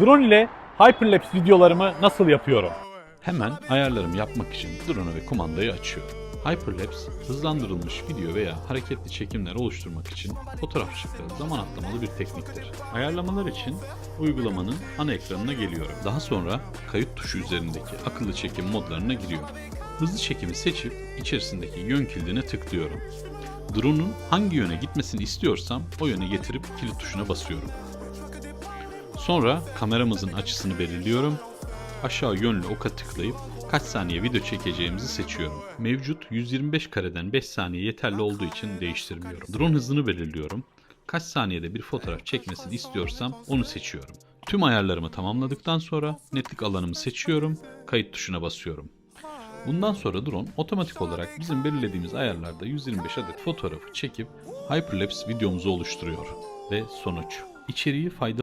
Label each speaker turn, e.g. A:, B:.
A: Drone ile Hyperlapse videolarımı nasıl yapıyorum? Hemen ayarlarımı yapmak için drone'u ve kumandayı açıyorum. Hyperlapse, hızlandırılmış video veya hareketli çekimler oluşturmak için fotoğrafçılıkta zaman atlamalı bir tekniktir. Ayarlamalar için uygulamanın ana ekranına geliyorum. Daha sonra kayıt tuşu üzerindeki akıllı çekim modlarına giriyorum. Hızlı çekimi seçip içerisindeki yön kilidine tıklıyorum. Drone'un hangi yöne gitmesini istiyorsam o yöne getirip kilit tuşuna basıyorum. Sonra kameramızın açısını belirliyorum. Aşağı yönlü oka tıklayıp kaç saniye video çekeceğimizi seçiyorum. Mevcut 125 kareden 5 saniye yeterli olduğu için değiştirmiyorum. Drone hızını belirliyorum. Kaç saniyede bir fotoğraf çekmesini istiyorsam onu seçiyorum. Tüm ayarlarımı tamamladıktan sonra netlik alanımı seçiyorum, kayıt tuşuna basıyorum. Bundan sonra drone otomatik olarak bizim belirlediğimiz ayarlarda 125 adet fotoğrafı çekip Hyperlapse videomuzu oluşturuyor. Ve sonuç. İçeriği faydalı